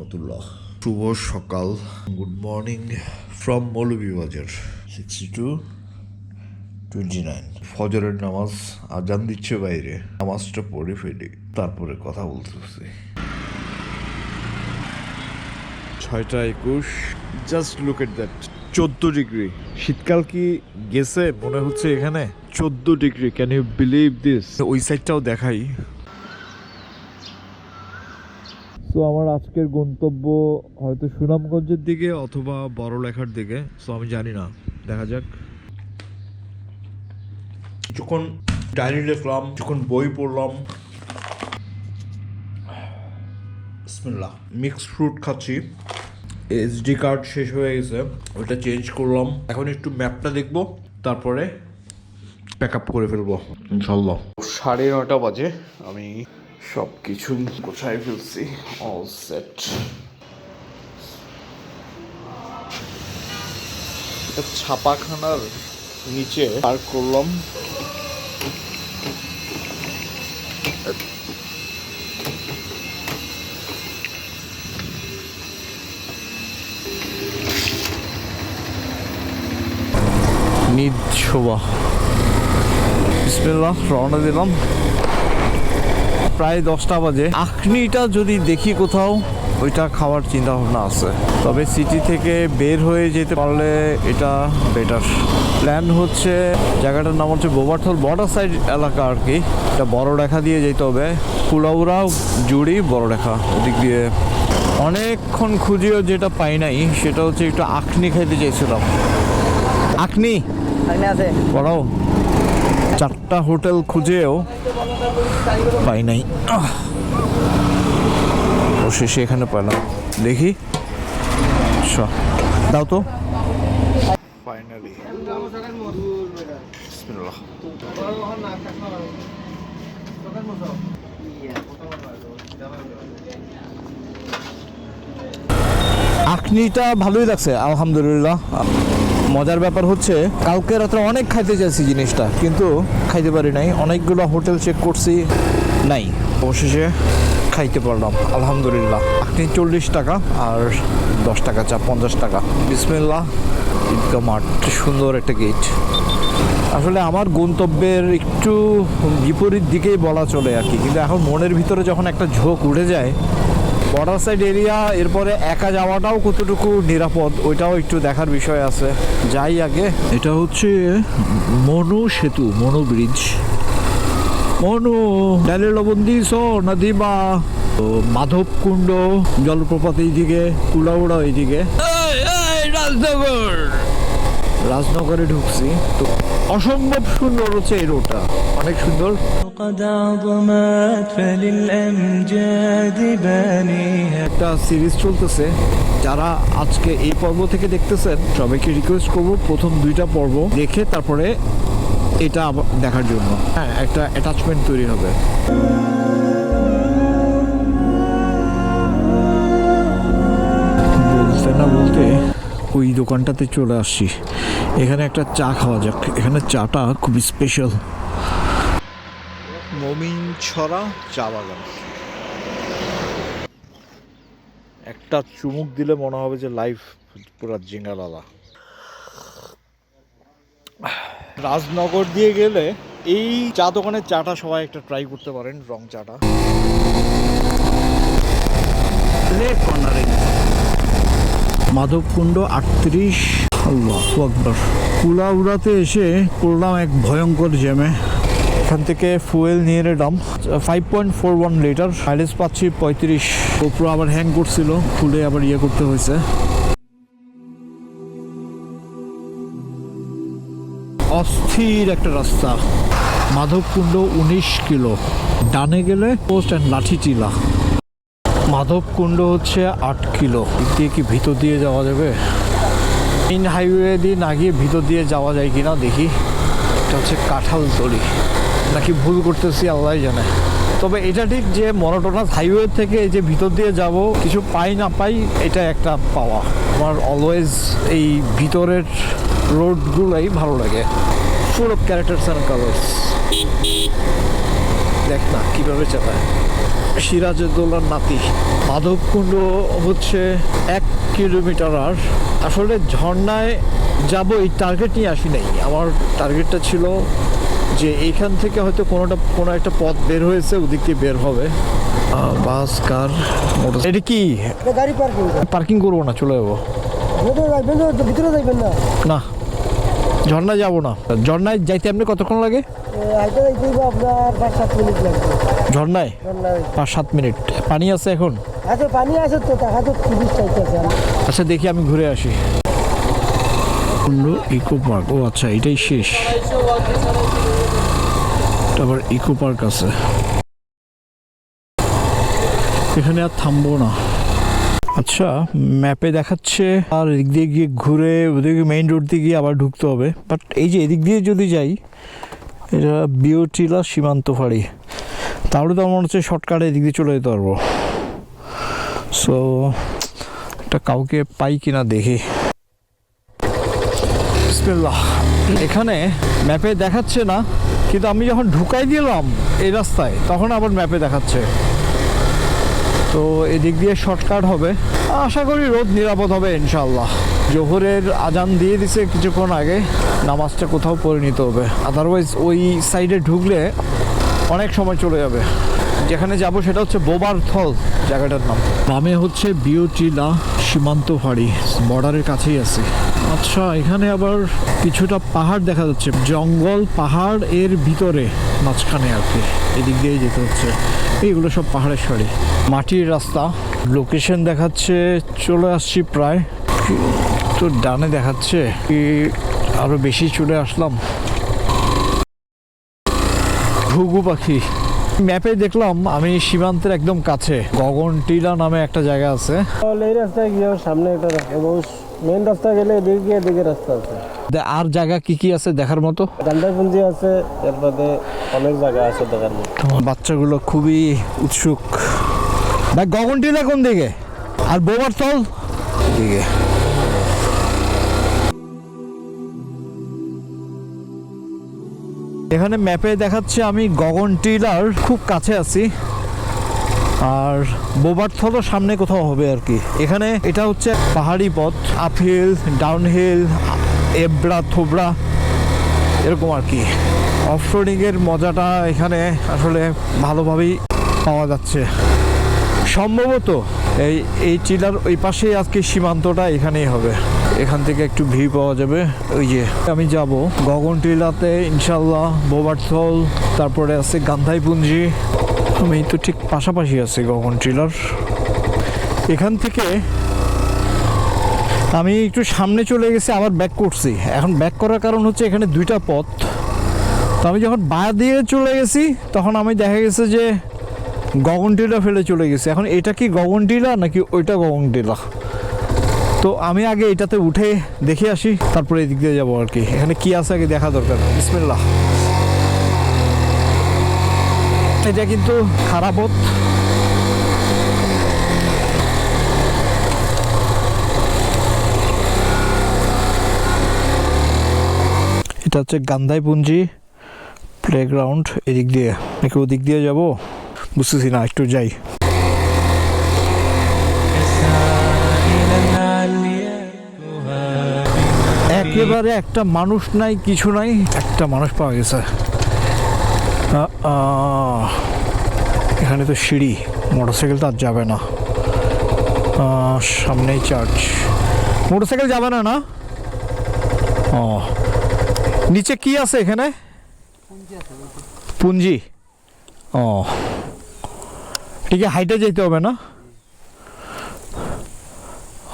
রহমতুল্লাহ। শুভ সকাল। Good morning from Moulvibazar sixty two twenty nine ফজরের নামাজ আজান দিচ্ছে বাইরে। নামাজটা পড়ে ফেলি তারপরে কথা বলতেছি ছয়টা একুশ জাস্ট লুক এট দ্যাট চোদ্দ ডিগ্রি। শীতকাল কি গেছে? মনে হচ্ছে এখানে চোদ্দ degree. Can you believe this ওই সাইডটাও দেখাই। তো আমার আজকের গন্তব্য হয়তো সুনামগঞ্জের দিকে অথবা বড়লেখার দিকে। সো আমি জানি না। দেখা যাক। যখন ডায়েরি লিখলাম যখন বই পড়লাম বিসমিল্লাহ মিক্স ফ্রুট খাচ্ছি। এসডি কার্ড শেষ হয়ে গেছে। ওটা চেঞ্জ করলাম। এখন একটু ম্যাপটা দেখব। তারপরে প্যাক আপ করে ফেলব ইনশাল্লাহ সাড়ে নটা বাজে। আমি সব কিছু গোছায় ফেলছি অল সেট ছাপাখানার নিচে পার্ক করলাম। নিদ শোভা। বিসমিল্লাহ, রওনা দিলাম। প্রায় দশটা বাজে। আখনিটা যদি দেখি কোথাও ওইটা খাওয়ার চিন্তা ভাবনা আছে। তবে সিটি থেকে বের হয়ে যেতে পারলে এটা বেটার প্ল্যান হচ্ছে জায়গাটার নাম হচ্ছে গোবারথল বর্ডার সাইড এলাকা আর কি। এটা বড় রেখা দিয়ে যেতে হবে। কুলাউড়া জুড়ি বড় রেখা ওদিক দিয়ে। অনেকক্ষণ খুঁজেও যেটা পাই নাই সেটা হচ্ছে একটু আখনি খাইতে চাইছিলাম। আখনি আছে। পড়াও। চারটা হোটেল খুঁজেও পাই নাই। অবশেষে এখানে পেলাম। দেখি। দাও তো। ফাইনালি আখনিটা ভালোই লাগছে আলহামদুলিল্লাহ। মজার ব্যাপার হচ্ছে, কালকে রাত্রে অনেক খাইতে চাইছি জিনিসটা, কিন্তু খাইতে পারি নাই। অনেকগুলো হোটেল চেক করছি, নাই। অবশেষে খাইতে পারলাম, আলহামদুলিল্লাহ। আপনি চল্লিশ টাকা আর দশ টাকা চা, পঞ্চাশ টাকা। বিসমিল্লাহ, ঈদগা মাঠ সুন্দর একটা গেট আসলে আমার গন্তব্যের একটু বিপরীত দিকেই বলা চলে আর কি, কিন্তু এখন মনের ভিতরে যখন একটা ঝোঁক উঠে যায় বর্ডার সাইড এরিয়া এরপরে একা যাওয়াটাও কতটুকু নিরাপদ ওইটাও একটু দেখার বিষয় আছে। যাই আগে। এটা হচ্ছে মনু সেতু মনু ব্রিজ মনু ডালে লবণ দিস না দিবা তো মাধব কুণ্ড জলপ্রপাত এইদিকে কুলাউড়া এইদিকে। রাজনগর! রাজনগরে ঢুকছি। তো অসম্ভব সুন্দর হচ্ছে এই রোডটা অনেক সুন্দর। একটা সিরিজ চলতেছে, যারা আজকে এই পর্ব থেকে দেখতেছেন, সবাইকে রিকোয়েস্ট করব প্রথম দুইটা পর্ব দেখে তারপরে এটা দেখার জন্য। হ্যাঁ একটা অ্যাটাচমেন্ট তৈরি হবে। বলতে না বলতে ওই দোকানটাতে চলে আসছি। এখানে একটা চা খাওয়া যাক। এখানে চাটা খুব স্পেশাল মমিন ছড়া চা বাগান একটা চুমুক দিলে মনে হবে যে লাইফ পুরো জিঙ্গালালা। রাজনগর দিয়ে গেলে এই চা দোকানের চাটা সবাই একটা ট্রাই করতে পারেন রং চাটা। মাধবকুণ্ড আটত্রিশ। আল্লাহ আকবর। কুলাউড়াতে এসে পড়লাম এক ভয়ঙ্কর জ্যামে। এখান থেকে ফুয়েল নিয়ে নিলাম। Five point four one litre mileage পাচ্ছি পঁয়ত্রিশ। ওপর আবার হ্যাং করছিল খুলে আবার ইয়ে করতে হয়েছে। অস্থির একটা রাস্তা। মাধবকুণ্ড উনিশ কিলো। ডানে গেলে পোস্ট অ্যান্ড লাঠিটিলা মাধবকুণ্ড হচ্ছে আট কিলো। দিয়ে কি ভিতর দিয়ে যাওয়া যাবে? মেইন হাইওয়ে দিয়ে না গিয়ে ভিতর দিয়ে যাওয়া যায় কিনা দেখি। এটা হচ্ছে কাঁঠালতলি নাকি ভুল করতেছি আল্লাহ জানে। তবে এটা ঠিক যে মনোটোনাস হাইওয়ে থেকে এই যে ভিতর দিয়ে যাব, কিছু পাই না পাই, এটা একটা পাওয়া। আমার অলওয়েজ এই ভিতরের রোডগুলোই ভালো লাগে। Full of characters and colours দেখ না, কীভাবে চালায়। সিরাজউদ্দৌলার নাতি। মাধবকুণ্ড হচ্ছে এক কিলোমিটার আর। আসলে ঝর্ণায় যাব এই টার্গেট নিয়ে আসি নাই। আমার টার্গেটটা ছিল যে এইখান থেকে হয়তো কোনোটা কোনো একটা পথ বের হয়েছে ওদিক দিয়ে বের হবে। বাস কার মোটর এটা কি? গাড়ি পার্কিং পার্কিং করব না চলে যাব। না ভিতরে যাইবেন না। না ঝর্ণায় যাব না। ঝর্ণায় যাইতে আপনি কতক্ষণ লাগে? ঝর্ণায়। পাঁচ সাত মিনিট। পানি আছে এখন? আছে পানি আছে তো তো আচ্ছা দেখি আমি ঘুরে আসি। ইকো পার্ক ও আচ্ছা এটাই শেষ। তারপর ইকো পার্ক আছে। এখানে আর থামবো না। আচ্ছা ম্যাপে দেখাচ্ছে, আর এদিক দিয়ে গিয়ে ঘুরে, ওদিকে মেইন রোড দিয়ে গিয়ে আবার ঢুকতে হবে। বাট এই যে এদিক দিয়ে যদি যাই, এটা বিওটিলা সীমান্ত ফাঁড়ি। তাহলে তো আমার হচ্ছে শর্টকাটে এদিক দিয়ে চলে যেতে পারব। সো একটা কাউকে পাই কিনা দেখি। এখানে ম্যাপে দেখাচ্ছে না কিন্তু আমি যখন ঢুকাই দিলাম এই রাস্তায়, তখন আবার ম্যাপে দেখাচ্ছে। তো এদিক দিয়ে শর্টকাট হবে। আশা করি রোদ নিরাপদ হবে ইনশাল্লাহ জোহরের আজান দিয়ে দিছে কিছুক্ষণ আগে, নামাজটা কোথাও পরিণত হবে। আদারওয়াইজ ওই সাইডে ঢুকলে অনেক সময় চলে যাবে। যেখানে যাব সেটা হচ্ছে বোবার থল, জায়গাটার নাম। বামে হচ্ছে বিওটিলা সীমান্ত ফাঁড়ি বর্ডারের কাছেই আছে। আচ্ছা এখানে আবার কিছুটা পাহাড় দেখা যাচ্ছে, জঙ্গল, পাহাড় এর ভিতরে মাঝখানে আর কি, এদিক দিয়ে যেতে হচ্ছে। এইগুলো সব পাহাড়ের সারি। মাটির রাস্তা, লোকেশন দেখাচ্ছে, চলে আসছি প্রায়। তো ডানে দেখাচ্ছে আরও বেশি চলে আসলাম। ঘুঘু পাখি। ম্যাপে দেখলাম আমি সীমান্তের একদম কাছে গগনটিলা নামে একটা জায়গা আছে। এই রাস্তায় গিয়ে সামনে একটা রাস্তা মেন রাস্তা গেলে এদিকে গিয়ে এদিকে রাস্তা আছে। আর জায়গা কি কি আছে দেখার মতো? গান্ধারপুঞ্জি আছে এরপরে অনেক জায়গা আছে দেখার মতো। বাচ্চাগুলো খুবই উৎসুক। ভাই গগনটিলা কোন দিকে? আর বোবার তল? দিকে। এখানে ম্যাপে দেখাচ্ছে আমি গগন টিলার, খুব কাছে আছি। আর বোবারথলও সামনে কোথাও হবে আর কি। এখানে এটা হচ্ছে পাহাড়ি পথ আপহিল ডাউনহিল এবড়া থোবড়া এরকম আর কি। অফরোডিংয়ের মজাটা এখানে আসলে ভালোভাবেই পাওয়া যাচ্ছে। সম্ভবত এই এই টিলার ওই পাশেই আজকে সীমান্তটা এখানেই হবে। এখান থেকে একটু ভিড় পাওয়া যাবে। ওই যে আমি যাব গগন টিলাতে ইনশাল্লাহ বোবারথল তারপরে আছে গান্ধাইপুঞ্জি। আমি তো ঠিক পাশাপাশি আছি গগন টিলার। এখান থেকে আমি একটু সামনে চলে গেছি, আবার ব্যাক করছি। এখন ব্যাক করার কারণ হচ্ছে এখানে দুইটা পথ। তো আমি যখন বা দিয়ে চলে গেছি, তখন আমি দেখা গেছে যে গগনটিলা ফেলে চলে গেছে। এখন এটা কি গগনটিলা নাকি ওইটা গগনটিলা তো আমি আগে এটাতে উঠে দেখে আসি, তারপরে এদিক দিয়ে যাব আর কি। এখানে কি আছে আগে দেখা দরকার। বিসমিল্লাহ। এটা কিন্তু খারাপ পথ। এটা হচ্ছে গান্ধাইপুঞ্জি প্লেগ্রাউন্ড, এদিক দিয়ে। নাকি ওদিক দিয়ে যাব? বুঝতেছি না একটু যাই একেবারে একটা মানুষ নাই কিছু নাই একটা মানুষ পাওয়া গেছে এখানে তো সিঁড়ি মোটরসাইকেল তো আর যাবে না সামনেই চার্চ মোটরসাইকেল যাবে না না ও নিচে কি আছে এখানে পুঞ্জি ও আছে হাইটে যেতে হবে না?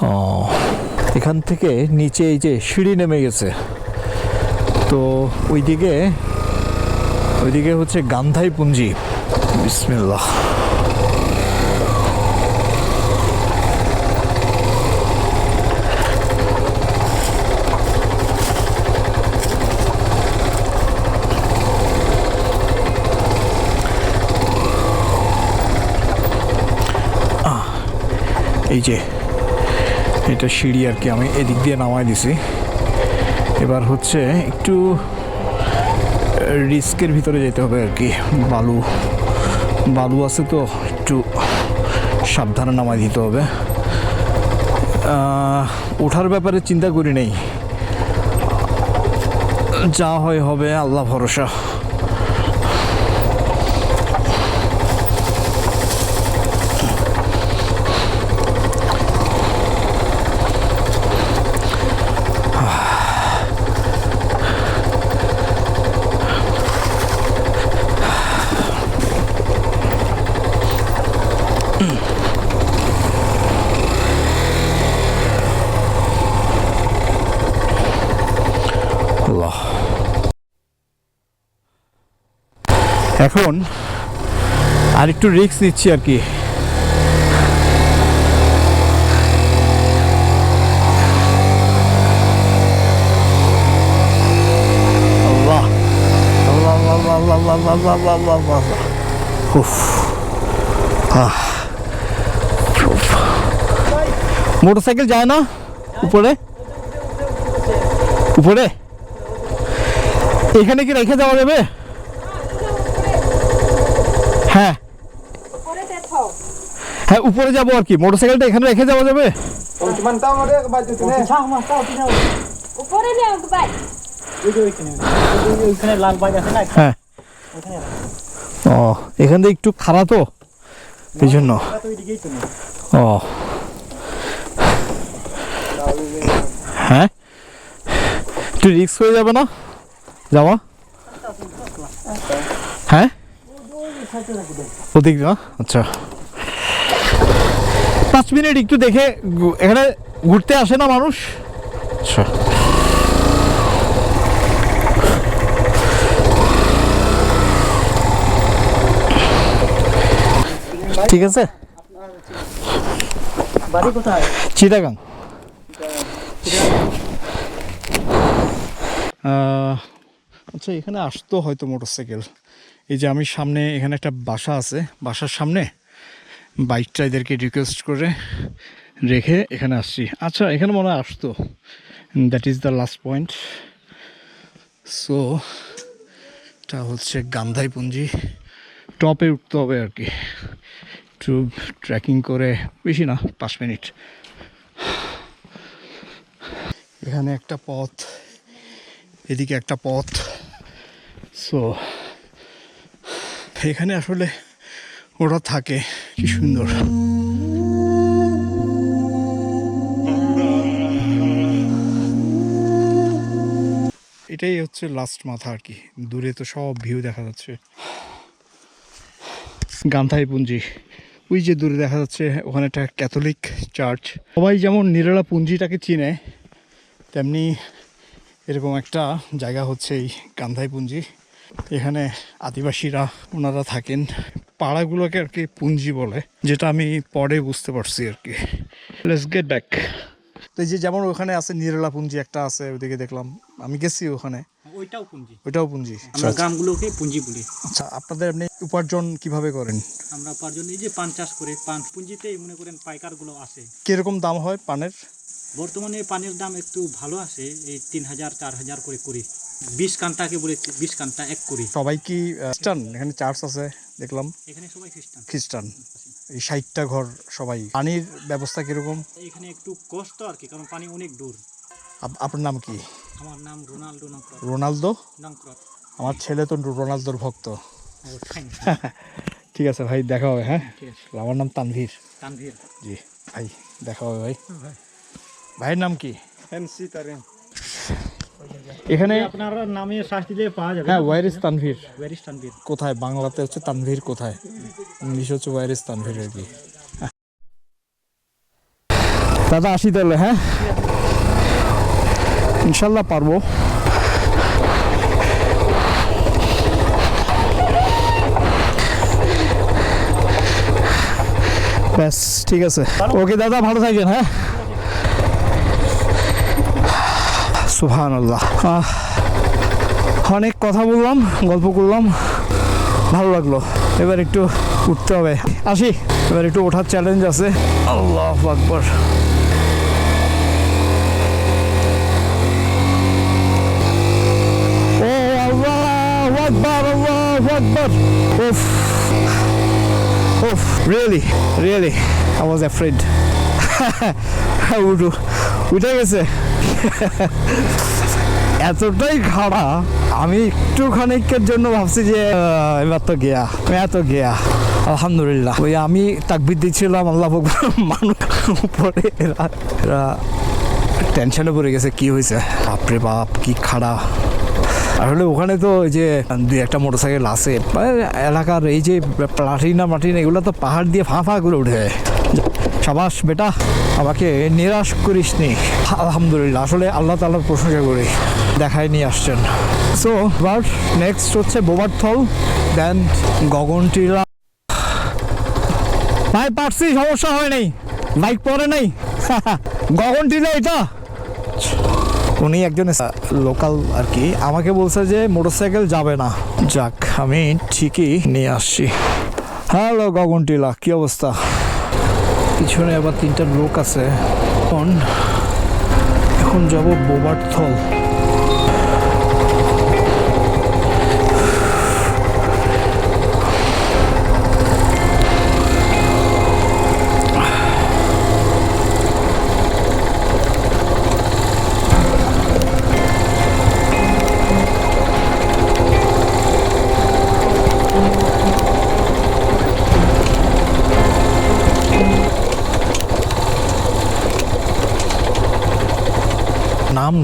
ও। এখান থেকে নিচে এই যে সিঁড়ি নেমে গেছে। তো ওইদিকে ওইদিকে হচ্ছে গান্ধাই পুঞ্জি বিসমিল্লাহ। এই যে, এটা সিঁড়ি আর কি, আমি এদিক দিয়ে নামাই দিছি। এবার হচ্ছে একটু, রিস্কের ভিতরে যেতে হবে আর কি, বালু বালু আছে তো, একটু সাবধানে নামাই দিতে হবে। ওঠার ব্যাপারে চিন্তা করি নেই। যা হয় হবে, আল্লাহ ভরসা। এখন আর একটু রিক্স নিচ্ছি আর কি। মোটরসাইকেল যায় না উপরে? উপরে? এখানে কি রেখে যাওয়া যাবে? হ্যাঁ উপরে যাব আর কি। মোটরসাইকেলটা এখানে রেখে যাওয়া যাবে? হ্যাঁ। ও এখান থেকে একটু খারাপ তো? এই জন্য ও। হ্যাঁ? একটু রিস্ক হয়ে যাবে না? যাওয়া? হ্যাঁ? ওদিক না আচ্ছা। পাঁচ মিনিট একটু দেখে এখানে ঘুরতে আসে না মানুষ? আচ্ছা। ঠিক আছে? বাড়ি কোথায়? চিটাগাং। আচ্ছা এখানে আসতো হয়তো মোটরসাইকেল। এই যে আমি সামনে এখানে একটা বাসা আছে বাসার সামনে। বাইকটা এদেরকে রিকোয়েস্ট করে রেখে এখানে আসছি। আচ্ছা এখানে মনে হয় আসতো। That is the last point so এটা হচ্ছে গান্ধাই পুঞ্জি টপে উঠতে হবে আর কি। একটু ট্রেকিং করে বেশি না, পাঁচ মিনিট। এখানে একটা পথ, এদিকে একটা পথ। সো এখানে আসলে ওরা থাকে। কি সুন্দর। এটাই হচ্ছে লাস্ট মাথা আর কি। দূরে তো সব ভিউ দেখা যাচ্ছে। গান্ধাই পুঞ্জি ওই যে দূরে দেখা যাচ্ছে, ওখানে একটা ক্যাথলিক চার্চ সবাই যেমন নিরালা পুঞ্জিটাকে চিনে, তেমনি এরকম একটা জায়গা হচ্ছে এই গান্ধাই পুঞ্জি এখানে আদিবাসীরা ওনারা থাকেন। পাড়াগুলোকে আর কি পুঞ্জি বলে যেটা আমি পরে বুঝতে পারছি আর কি। লেটস গেট ব্যাক তো যে যেমন ওখানে আছে নিরলা পুঞ্জি একটা আছে ওইদিকে দেখলাম। আমি গেছি ওখানে। ওইটাও পুঞ্জি। ওইটাও পুঞ্জি। আমরা গ্রামগুলোকে পুঞ্জি বলি। আচ্ছা আপনাদের এমনি উপার্জন কীভাবে করেন? আমরা উপার্জন এই যে পান চাষ করে পান পুঞ্জিতেই মনে করেন পাইকারগুলো আসে। কীরকম দাম হয় পানের? বর্তমানে পানির দাম একটু ভালো আছে এই তিন হাজার চার হাজার করে করি। বিশ কান্টাকে বলে বিশ কান্টা এক করি। সবাই কি খ্রিস্টান? এখানে চার্চ আছে দেখলাম। এখানে সবাই খ্রিস্টান। খ্রিস্টান। এই ষাটটা ঘর সবাই। পানির ব্যবস্থা কীরকম? এখানে একটু কষ্ট আর কি কারণ পানি অনেক দূর। আপ- আপনার নাম কি? আমার নাম রোনাল্ডো রোনালদো? নংক্রট আমার ছেলে তো রোনালদোর ভক্ত। ঠিক আছে ভাই দেখা হবে হ্যাঁ? আমার নাম তানভীর। তানভীর। জি ভাই দেখা হবে ভাই। ভাইয়ের নাম কি? এখানে আপনার নামে শ্বাস দিলে পাওয়া যাবে। হ্যাঁ where is Tanvir where is Tanvir কোথায়? বাংলাতে হচ্ছে তানভীর কোথায়? ইংলিশ হচ্ছে ওয়ার ইস তানভীর আর কি? দাদা আসি তাহলে হ্যাঁ? ইনশাল্লাহ পারব। ব্যাস ঠিক আছে। ওকে দাদা ভালো থাকেন হ্যাঁ? সুহান আল্লাহ অনেক কথা বললাম, গল্প করলাম, ভালো লাগল। এবার একটু উঠতে হবে। আসি, এবার একটু ওঠার চ্যালেঞ্জ আছে। আল্লাহ আকবর। ও উফ ওফ really really I was afraid উঠে গেছে। এতটাই খাড়া, আমি একটু খানিকের জন্য ভাবছি যে এবার তো গিয়া, এত গিয়া। আলহামদুলিল্লাহ। ওই আমি তাকবির দিচ্ছিলাম, আল্লাহ মানুষ উপরে, এরা টেনশনে পড়ে গেছে, কি হয়েছে? বাপরে বাপ, কি খাড়া। আসলে ওখানে তো ওই যে, দুই একটা মোটরসাইকেল আছে মানে এলাকার এই যে প্লাটিনা মাটিনা এগুলো তো পাহাড় দিয়ে ফাঁ ফাঁ করে উঠে সাবাস বেটা, আমাকে নিরাশ করিস নি আলহামদুলিল্লাহ, আসলে আল্লাহ তালার প্রশংসা করি। দেখায় নিয়ে আসছেন। সো এবার নেক্সট হচ্ছে বোবারথল দেন গগনটিলা ভাই, পারছি, সমস্যা হয় নাই। বাইক পরে নাই। গগনটিলা এটা। উনি একজন লোকাল আর কি, আমাকে বলছে যে মোটরসাইকেল যাবে না। যাক, আমি ঠিকই নিয়ে আসছি। হ্যালো গগনটিলা কি অবস্থা? পিছনে আবার তিনটা লোক আছে। এখন এখন বোবার বোবারথল।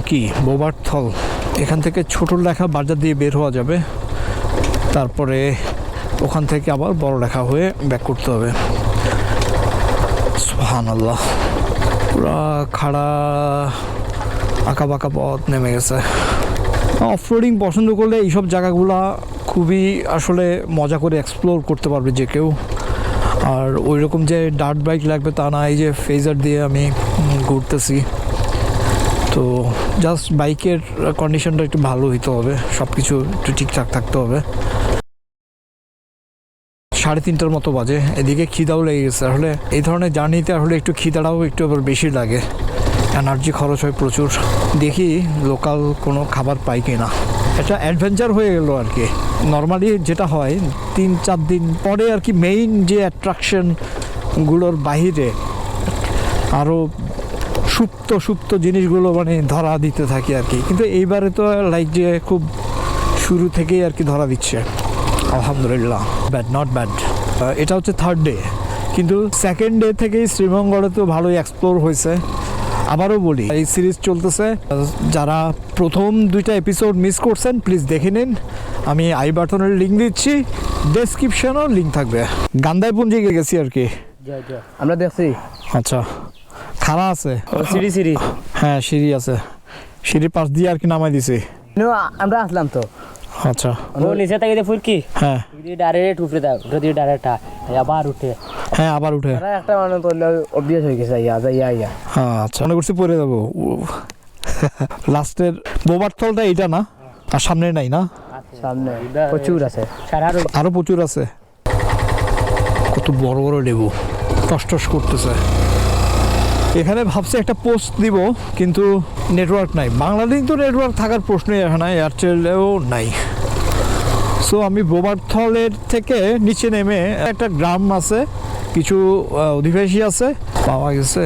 কি? বোবারথল এখান থেকে ছোট লেখা বাজার দিয়ে বের হওয়া যাবে। তারপরে ওখান থেকে আবার বড় লেখা হয়ে ব্যাক করতে হবে। সুহান আল্লাহ পুরা খাড়া আঁকা বাঁকা পথ নেমে গেছে। অফরোডিং পছন্দ করলে এইসব জায়গাগুলা খুবই আসলে মজা করে এক্সপ্লোর করতে পারবে যে কেউ। আর ওই রকম যে ডার্ট বাইক লাগবে তা না, এই যে ফেজার দিয়ে আমি ঘুরতেছি। তো জাস্ট বাইকের কন্ডিশনটা একটু ভালো হইতে হবে সব কিছু একটু ঠিকঠাক থাকতে হবে। সাড়ে তিনটার মতো বাজে, এদিকে খিদাও লেগে গেছে। আসলে এই ধরনের জার্নিতে আসলে একটু খিদাটাও একটু আবার বেশি লাগে। এনার্জি খরচ হয় প্রচুর। দেখি লোকাল কোনো খাবার পাই কি না এটা অ্যাডভেঞ্চার হয়ে গেল আর কি। নর্মালি যেটা হয়, তিন চার দিন পরে আর কি মেইন যে অ্যাট্রাকশনগুলোর বাহিরে আরও সুপ্ত সুপ্ত জিনিসগুলো মানে ধরা দিতে থাকি আর কি। কিন্তু এইবারে তো লাইক যে খুব শুরু থেকেই আর কি ধরা দিচ্ছে। আলহামদুলিল্লাহ। ব্যাড নট ব্যাড এটা হচ্ছে থার্ড ডে কিন্তু সেকেন্ড ডে থেকেই শ্রীমঙ্গলে তো ভালোই এক্সপ্লোর হয়েছে। আবারও বলি এই সিরিজ চলতেছে। যারা প্রথম দুইটা এপিসোড মিস করছেন প্লিজ দেখে নিন। আমি আই বাটনের লিঙ্ক দিচ্ছি। ডেসক্রিপশনও লিঙ্ক থাকবে। গান্দাইপুঞ্জি গেছি আর কি। আমরা দেখছি। আচ্ছা। খাড়া আছে। সিঁড়ি সিঁড়ি? হ্যাঁ সিঁড়ি আছে। সিঁড়ির পাশ দিয়ে আর কি নামাই দিছি। আমরা আসলাম তো। আচ্ছা। ও নিচে থেকে যে ফুলকি হ্যাঁ। ডাইরেক্ট উপরে দাও উঠে দিয়ে ডাইরেক্ট আবার উঠে। হ্যাঁ আবার উঠে। একটা মানুষ করলে অভ্যাস হয়ে গেছে ইয়া ইয়া ইয়া হ্যাঁ আচ্ছা মনে করছি পরে যাব। লাস্টের বোবার বোবারথলটা এইটা না? আর সামনে নাই না? সামনে প্রচুর আছে। সারা আরও প্রচুর আছে। কত বড় বড় লেবু। টস টস করতেছে। এখানে ভাবছি একটা পোস্ট দিব, কিন্তু নেটওয়ার্ক নাই। বাংলাদেশ তো নেটওয়ার্ক থাকার প্রশ্নই আসে না এয়ারটেলেও নাই। সো আমি বোবারথলের থেকে নিচে নেমে একটা গ্রাম আছে, কিছু অধিবাসী আছে, পাওয়া গেছে।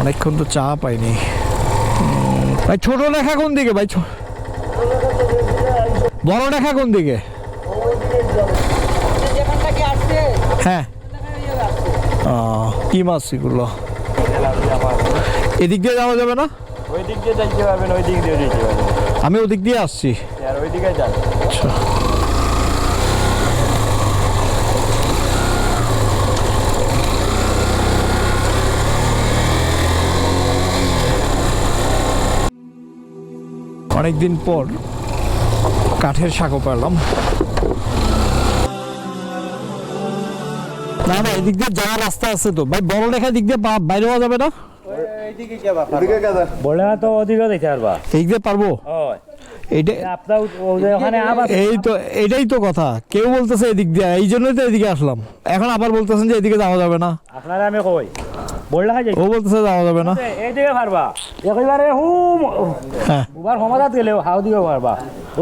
অনেকক্ষণ তো চা পাইনি। ভাই, ছোট লেখা কোন দিকে, ভাই? বড় লেখা কোন দিকে? হ্যাঁ। কি মাছ এগুলো? এদিক দিয়ে যাওয়া যাবে না? ওই দিক দিয়ে যাইতে পারবেন ওই দিক দিয়ে যেতে পারবেন আমি ওদিক দিয়ে আসছি। আর ওই দিকে যান। আচ্ছা। অনেকদিন পর কাঠের সাঁকো পারলাম। না না এদিক দিয়ে যাওয়ার রাস্তা আছে তো। ভাই বড় লেখা দিক দিয়ে বাইরে হওয়া যাবে না? বলে তো ওদিকে দেখতে পারবা এদিক পারব? এইটা আপনার ওখানে আবার এই তো এটাই তো কথা। কেউ বলতেছে এদিক দিয়ে। এই জন্যই তো এদিকে আসলাম। এখন আবার বলতেছেন যে এদিকে যাওয়া যাবে না। আপনারা আমি কই? বললে ও বলতেছে যাওয়া যাবে না। এইদিকে পারবা। একেবারে হুম উবার ক্ষমতা গেলেও হাও দিকে পারবা।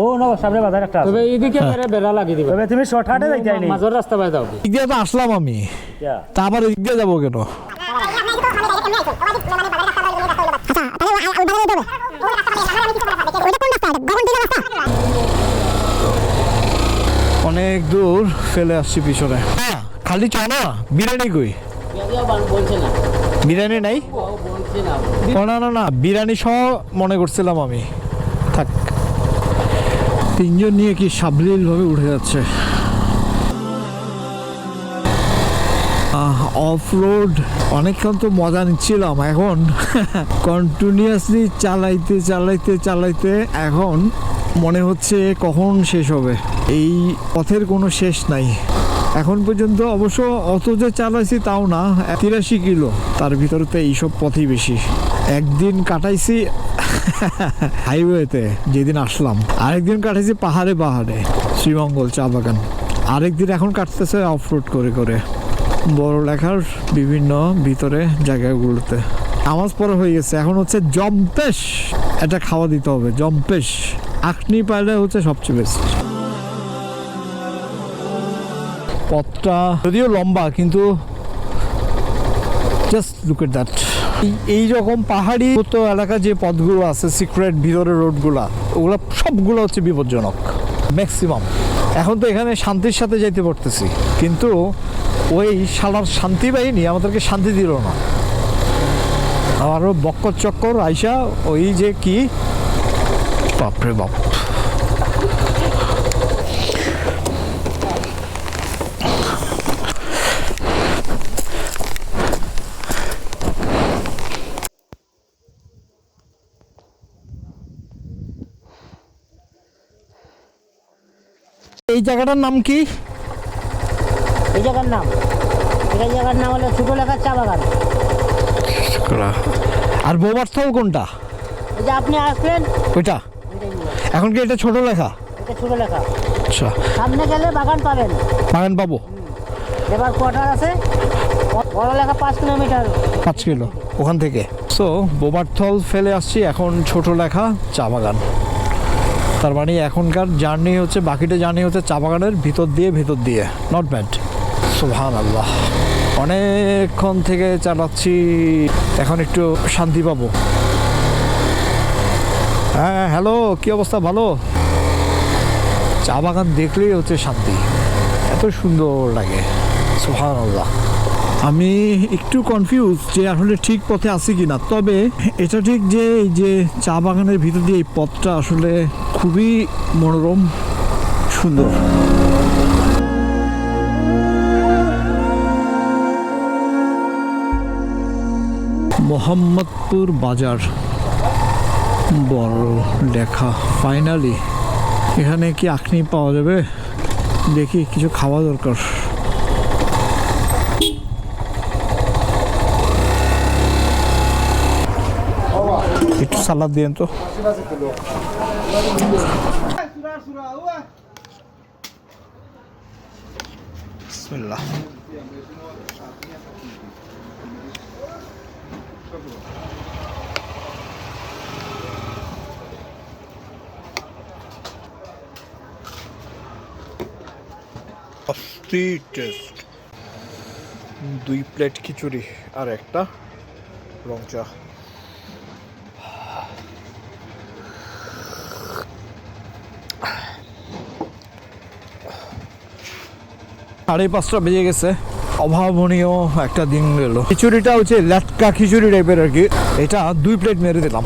ও না সামনে বাজার একটা তবে এদিকে বেড়া লাগিয়ে দিবে। তবে তুমি শর্টকাটে যাইতে আইনি মাঝের রাস্তা পাই দাও দিক দিয়ে তো আসলাম আমি। তা আবার ওই দিয়ে যাব কেন? অনেক দূর ফেলে আসছি পিছনে। হ্যাঁ, খালি চা না বিরিয়ানি কই? বিরিয়ানি নাই? ও না না না বিরিয়ানি সহ মনে করছিলাম আমি। থাক। তিনজন নিয়ে কি সাবলীল ভাবে উঠে যাচ্ছে। অফ রোড অনেকক্ষণ তো মজা নিচ্ছিলাম, এখন কন্টিনিউয়াসলি চালাইতে চালাইতে চালাইতে এখন মনে হচ্ছে কখন শেষ হবে। এই পথের কোনো শেষ নাই। এখন পর্যন্ত অবশ্য অত যে চালাইছি তাও না, তিরাশি কিলো। তার ভিতরে তো এইসব পথই বেশি। একদিন কাটাইছি হাইওয়েতে যেদিন আসলাম। আরেকদিন কাটাইছি পাহাড়ে পাহাড়ে, শ্রীমঙ্গল চা বাগান। আরেকদিন এখন কাটতেছে অফ রোড করে করে। বড় লেখার বিভিন্ন ভিতরে জায়গাগুলোতে। আওয়াজ পরে হয়ে গেছে। এখন হচ্ছে জম্পেশ। এটা খাওয়া দিতে হবে, জম্পেশ। আখনি পাইলে হচ্ছে সবচেয়ে বেস্ট পথটা যদিও লম্বা, কিন্তু জাস্ট লুক এট দ্যাট এই রকম পাহাড়ি তো এলাকা যে পথগুলো আছে সিক্রেট ভিতরের রোডগুলা, ওগুলো সবগুলো হচ্ছে বিপজ্জনক। ম্যাক্সিমাম এখন তো এখানে শান্তির সাথে যাইতে পারতেছি। কিন্তু ওই শালার শান্তি বাহিনী আমাদেরকে শান্তি দিল না। আরও বক্কর চক্কর আইসা ওই যে কি? বাপরে বাপ। এই জায়গাটার নাম কি? এই জায়গার নাম? এই জায়গার নাম হলো ছোট লেখার চা বাগান। আর বোমার্থল কোনটা? এই যে আপনি আসলেন ওইটা? এখন কি এটা ছোট লেখা? এটা ছোট লেখা। আচ্ছা। সামনে গেলে বাগান পাবেন। বাগান পাবো? এবার কোয়ার্টার আছে। বড় লেখা পাঁচ কিলোমিটার। পাঁচ কিলো ওখান থেকে। সো বোমার্থল ফেলে আসছি এখন ছোট লেখা চা বাগান। তার মানে এখনকার জার্নি হচ্ছে বাকিটা জার্নি হচ্ছে চা বাগানের ভিতর দিয়ে ভিতর দিয়ে নট ব্যাড সুহান আল্লাহ অনেকক্ষণ থেকে চালাচ্ছি, এখন একটু শান্তি পাবো। হ্যাঁ হ্যালো, কি অবস্থা, ভালো? চা বাগান দেখলেই হচ্ছে শান্তি। এত সুন্দর লাগে সুহান আল্লাহ আমি একটু কনফিউজ যে আসলে ঠিক পথে আছি কিনা, তবে এটা ঠিক যে এই যে চা বাগানের ভিতর দিয়ে এই পথটা আসলে খুবই মনোরম, সুন্দর। মোহাম্মদপুর বাজার। বড় লেখা ফাইনালি এখানে কি আখনি পাওয়া যাবে? দেখি, কিছু খাওয়া দরকার। একটু সালাদ দিয়েন তো। বিসমিল্লাহ। টেস্ট। দুই প্লেট খিচুড়ি আর একটা রং চা। সাড়ে পাঁচটা বেজে গেছে। অভাবনীয় একটা দিন গেল। খিচুড়িটা হচ্ছে ল্যাটকা খিচুড়ি টাইপের আর কি। এটা দুই প্লেট মেরে দিলাম।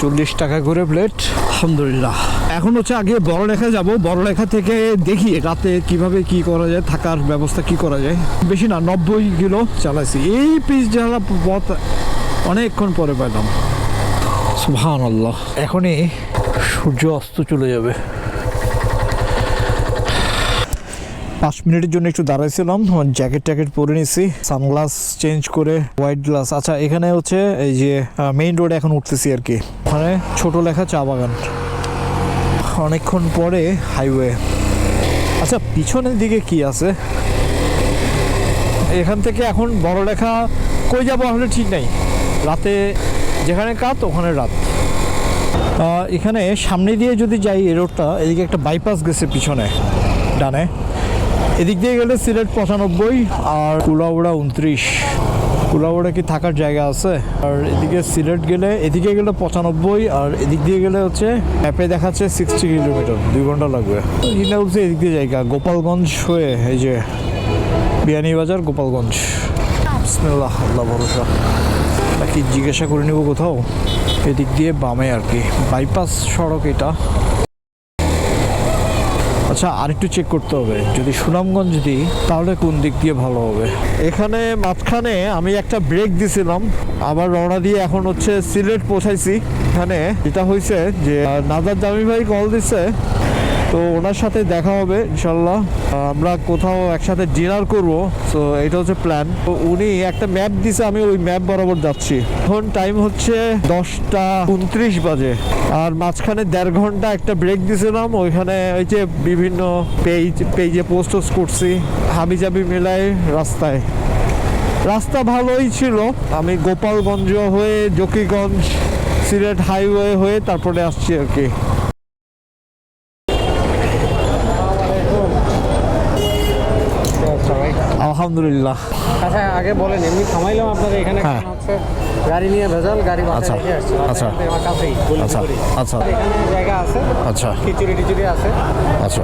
চল্লিশ টাকা করে প্লেট আলহামদুলিল্লাহ। এখন হচ্ছে আগে বড় লেখা যাব। বড় লেখা থেকে দেখি রাতে কীভাবে কি করা যায়, থাকার ব্যবস্থা কি করা যায়। বেশি না, নব্বই কিলো চালাইছি। এই পিস জ্বালা পথ অনেকক্ষণ পরে পেলাম সুহান আল্লাহ এখনই সূর্য অস্ত চলে যাবে। পাঁচ মিনিটের জন্য একটু দাঁড়াইছিলাম জ্যাকেট ট্যাকেট পরে নিছি সানগ্লাস চেঞ্জ করে হোয়াইট গ্লাস আচ্ছা এখানে হচ্ছে এই যে মেইন রোডে এখন উঠতেছি আর কি। ওখানে ছোট লেখা চা বাগান। অনেকক্ষণ পরে হাইওয়ে আচ্ছা পিছনের দিকে কি আছে? এখান থেকে এখন বড় লেখা কই যাব আসলে ঠিক নাই। রাতে যেখানে কাত, ওখানে রাত। এখানে সামনে দিয়ে যদি যাই এই রোডটা এদিকে একটা বাইপাস গেছে পিছনে, ডানে। এদিক দিয়ে গেলে সিলেট পঁচানব্বই আর কুলাউড়া উনত্রিশ। কুলাউড়া কি থাকার জায়গা আছে? আর এদিকে সিলেট গেলে, এদিকে গেলে পঁচানব্বই আর এদিক দিয়ে গেলে হচ্ছে ম্যাপে দেখাচ্ছে সিক্সটি কিলোমিটার দুই ঘণ্টা লাগবে। এখানে বলছে এদিক দিয়ে জায়গা, গোপালগঞ্জ হয়ে এই যে বিয়ানীবাজার গোপালগঞ্জ। বিসমিল্লাহ, আল্লাহ ভরসা। বাকি জিজ্ঞাসা করে নেব কোথাও। এদিক দিয়ে বামে আর কি। বাইপাস সড়ক এটা। আচ্ছা আরেকটু চেক করতে হবে। যদি সুনামগঞ্জ দিই, তাহলে কোন দিক দিয়ে ভালো হবে? এখানে মাঝখানে আমি একটা ব্রেক দিছিলাম। আবার রওনা দিয়ে এখন হচ্ছে সিলেট পৌঁছাইছি। এখানে যেটা হয়েছে যে নাজার জামি ভাই কল দিচ্ছে তো ওনার সাথে দেখা হবে ইনশাল্লাহ আমরা কোথাও একসাথে ডিনার করব। তো এটা হচ্ছে প্ল্যান তো উনি একটা ম্যাপ দিছে, আমি ওই ম্যাপ বরাবর যাচ্ছি। এখন টাইম হচ্ছে দশটা উনত্রিশ বাজে। আর মাঝখানে দেড় ঘণ্টা একটা ব্রেক দিয়েছিলাম ওইখানে ওই যে বিভিন্ন পেজ পেজে পোস্ট করছি হাবি জাবি মেলায় রাস্তায়। রাস্তা ভালোই ছিল। আমি গোপালগঞ্জ হয়ে, জকিগঞ্জ, সিলেট হাইওয়ে হয়ে তারপরে আসছি আর কি। আলহামদুলিল্লাহ। আচ্ছা আগে বলেন এমনি থামাইলাম আপনাদের এখানে। হ্যাঁ। হচ্ছে গাড়ি নিয়ে ভেজাল গাড়ি আচ্ছা, আচ্ছা। আচ্ছা আচ্ছা। এখানে জায়গা আছে আচ্ছা। খিচুড়ি টিচুড়ি আছে। আচ্ছা।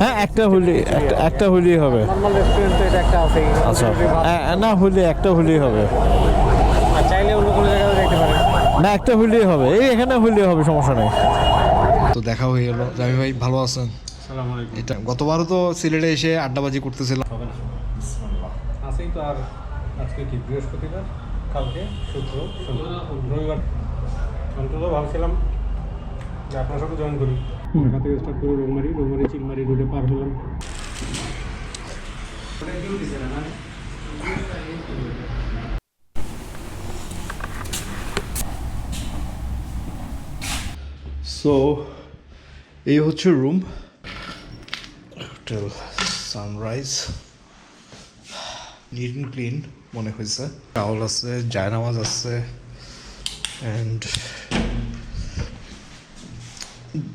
হ্যাঁ একটা হলে একটা একটা হলেই হবে। নর্মাল রেস্টুরেন্ট তো এটা একটা আছে আচ্ছা। না হলে একটা হলেই হবে। চাইলে অন্য কোনো জায়গায় দেখতে পারেন। না একটা হলেই হবে। এই এখানে হলেই হবে সমস্যা নেই। তো দেখা হয়ে গেল। জামি ভাই ভালো আছেন? এটা গতবারও তো সিলেটে এসে আড্ডাবাজি করতেছিলাম। আর আজকে কি? বৃহস্পতিবার? কালকে? শুক্র? শনি, রবিবার। অন্তত ভাবছিলাম যে আপনার সাথে জয়েন করি। ঢাকা থেকে স্টার্ট করে রৌমারি। রৌমারি চিলমারি রোডে পার হলাম। সো এই হচ্ছে room hotel sunrise neat and clean মনে হয়েছে। টাওয়াল আছে, জায়নামাজ আছে অ্যান্ড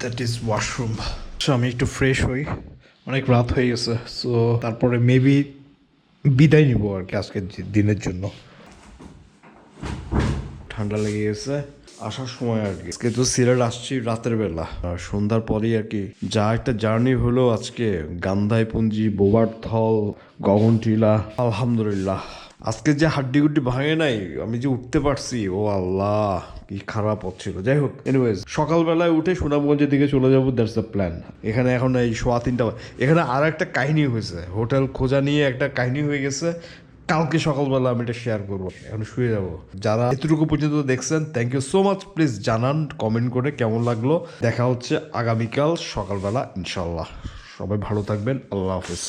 দ্যাট ইজ ওয়াশরুম আমি একটু ফ্রেশ হই। অনেক রাত হয়ে গেছে সো তারপরে মেবি বিদায় নিব আর কি আজকের দিনের জন্য। ঠান্ডা লেগে গেছে। আসার সময় আর কি। আজকে তো সিলেট আসছি রাতের বেলা। আর সন্ধ্যার পরেই আর কি। যা একটা জার্নি হলো আজকে। গান্ধাইপুঞ্জি বোবারথল গগনটিলা, আলহামদুলিল্লাহ। আজকে যে হাড্ডি গুড্ডি ভাঙে নাই, আমি যে উঠতে পারছি, ও আল্লাহ, কি খারাপ হচ্ছিল যাই হোক এনিওয়েজ সকালবেলায় উঠে সুনামগঞ্জের দিকে চলে যাব দ্যাটস দ্য প্ল্যান এখানে এখন এই সোয়া তিনটা এখানে আর একটা কাহিনী হয়েছে। হোটেল খোঁজা নিয়ে একটা কাহিনী হয়ে গেছে। কালকে সকালবেলা আমি এটা শেয়ার করব। এখন শুয়ে যাব। যারা এতটুকু পর্যন্ত দেখছেন thank you so much please জানান কমেন্ট করে কেমন লাগল। দেখা হচ্ছে আগামীকাল সকালবেলা ইনশাল্লাহ সবাই ভালো থাকবেন। আল্লাহ হাফিজ।